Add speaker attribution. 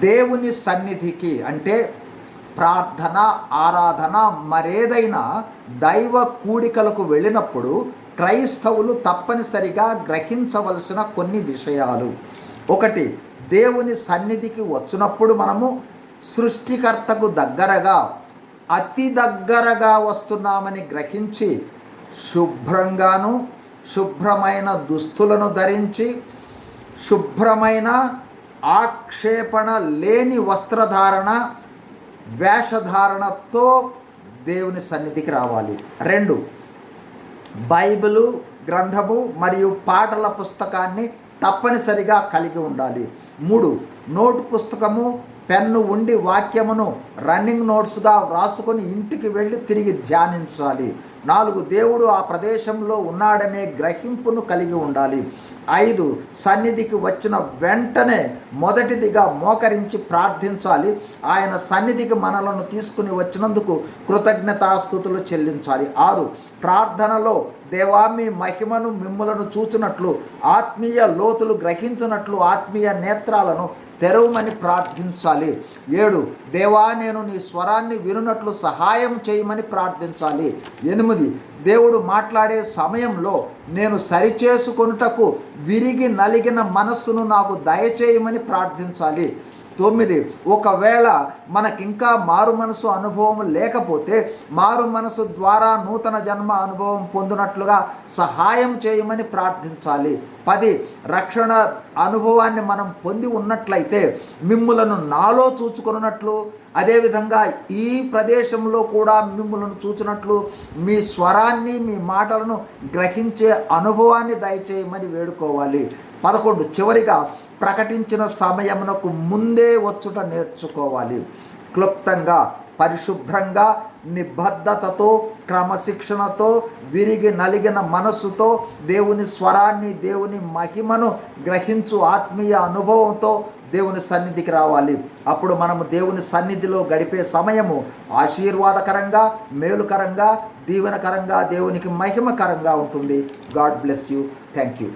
Speaker 1: దేవుని సన్నిధికి అంటే ప్రార్థన ఆరాధన మరేదైనా దైవ కూడికలకు వెళ్ళినప్పుడు క్రైస్తవులు తప్పనిసరిగా గ్రహించవలసిన కొన్ని విషయాలు. ఒకటి దేవుని సన్నిధికి వచ్చినప్పుడు మనము సృష్టికర్తకు దగ్గరగా అతి దగ్గరగా వస్తున్నామని గ్రహించి శుభ్రంగాను శుభ్రమైన దుస్తులను ధరించి శుభ్రమైన ఆక్షేపణ లేని వస్త్రధారణ వేషధారణతో దేవుని సన్నిధికి రావాలి. రెండు బైబిలు గ్రంథము మరియు పాటల పుస్తకాన్ని తప్పనిసరిగా కలిగి ఉండాలి. మూడు నోటు పుస్తకము పెన్ను ఉండి వాక్యమును రన్నింగ్ నోట్స్గా వ్రాసుకొని ఇంటికి వెళ్ళి తిరిగి ధ్యానించాలి. నాలుగు దేవుడు ఆ ప్రదేశంలో ఉన్నాడనే గ్రహింపును కలిగి ఉండాలి. ఐదు సన్నిధికి వచ్చిన వెంటనే మొదటిదిగా మోకరించి ప్రార్థించాలి. ఆయన సన్నిధికి మనలను తీసుకుని వచ్చినందుకు కృతజ్ఞతాస్థుతులు చెల్లించాలి. ఆరు ప్రార్థనలో దేవా మీ మహిమను మిమ్మలను చూచినట్లు ఆత్మీయ లోతులు గ్రహించినట్లు ఆత్మీయ నేత్రాలను తెరవమని ప్రార్థించాలి. ఏడు దేవా నేను నీ స్వరాన్ని వినునట్లు సహాయం చేయమని ప్రార్థించాలి. ఎనిమిది దేవుడు మాట్లాడే సమయంలో నేను సరిచేసుకొనుటకు విరిగి నలిగిన మనస్సును నాకు దయచేయమని ప్రార్థించాలి. తొమ్మిది. ఒకవేళ మనకింకా మారు మనసు అనుభవం లేకపోతే మారు మనసు ద్వారా నూతన జన్మ అనుభవం పొందినట్లుగా సహాయం చేయమని ప్రార్థించాలి. పది. రక్షణ అనుభవాన్ని మనం పొంది ఉన్నట్లయితే మిమ్ములను నాలో చూచుకున్నట్లు అదేవిధంగా ఈ ప్రదేశంలో కూడా మిమ్మలను చూచినట్లు మీ స్వరాన్ని మీ మాటలను గ్రహించే అనుభవాన్ని దయచేయమని వేడుకోవాలి. పదకొండు. చివరిగా ప్రకటించిన సమయమునకు ముందే వచ్చుట నేర్చుకోవాలి. క్లుప్తంగా పరిశుభ్రంగా నిబద్ధతతో క్రమశిక్షణతో విరిగి నలిగిన మనస్సుతో దేవుని స్వరాన్ని దేవుని మహిమను గ్రహించు ఆత్మీయ అనుభవంతో దేవుని సన్నిధికి రావాలి. అప్పుడు మనము దేవుని సన్నిధిలో గడిపే సమయము ఆశీర్వాదకరంగా మేలుకరంగా దీవెనకరంగా దేవునికి మహిమకరంగా ఉంటుంది. God bless you. Thank you